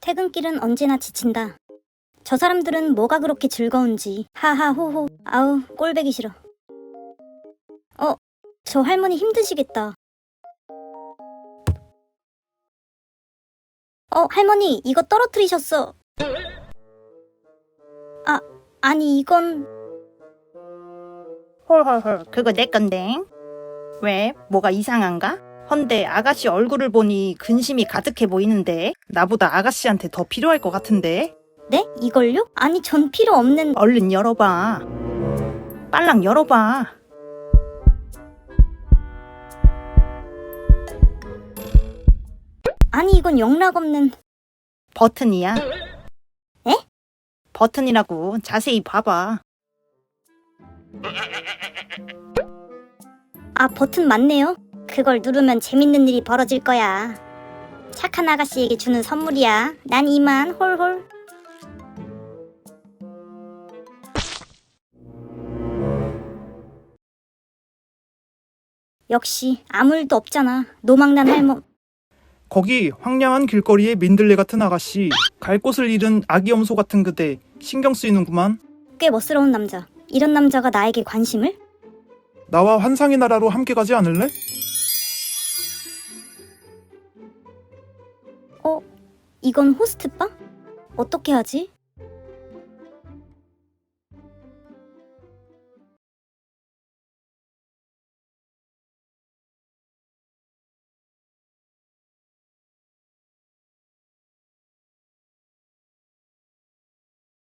퇴근길은 언제나 지친다. 저 사람들은 뭐가 그렇게 즐거운지. 하하호호. 아우, 꼴배기 싫어. 어, 저 할머니 힘드시겠다. 어, 할머니, 이거 떨어뜨리셨어. 아, 아니, 이건, 헐헐헐 그거 내 건데 왜 뭐가 이상한가? 헌데 아가씨 얼굴을 보니 근심이 가득해 보이는데 나보다 아가씨한테 더 필요할 것 같은데 네? 이걸요? 아니, 전 필요 없는, 얼른 열어봐 빨랑 열어봐 아니, 이건 영락 없는, 버튼이야 에? 버튼이라고 자세히 봐봐 아, 버튼 맞네요. 그걸 누르면 재밌는 일이 벌어질 거야. 착한 아가씨에게 주는 선물이야. 난 이만 홀홀. 역시 아무 일도 없잖아. 노망난 할멈. 거기 황량한 길거리에 민들레 같은 아가씨, 갈 곳을 잃은 아기 염소 같은 그대, 신경 쓰이는구만. 꽤 멋스러운 남자. 이런 남자가 나에게 관심을? 나와 환상의 나라로 함께 가지 않을래? 이건 호스트바? 어떻게 하지?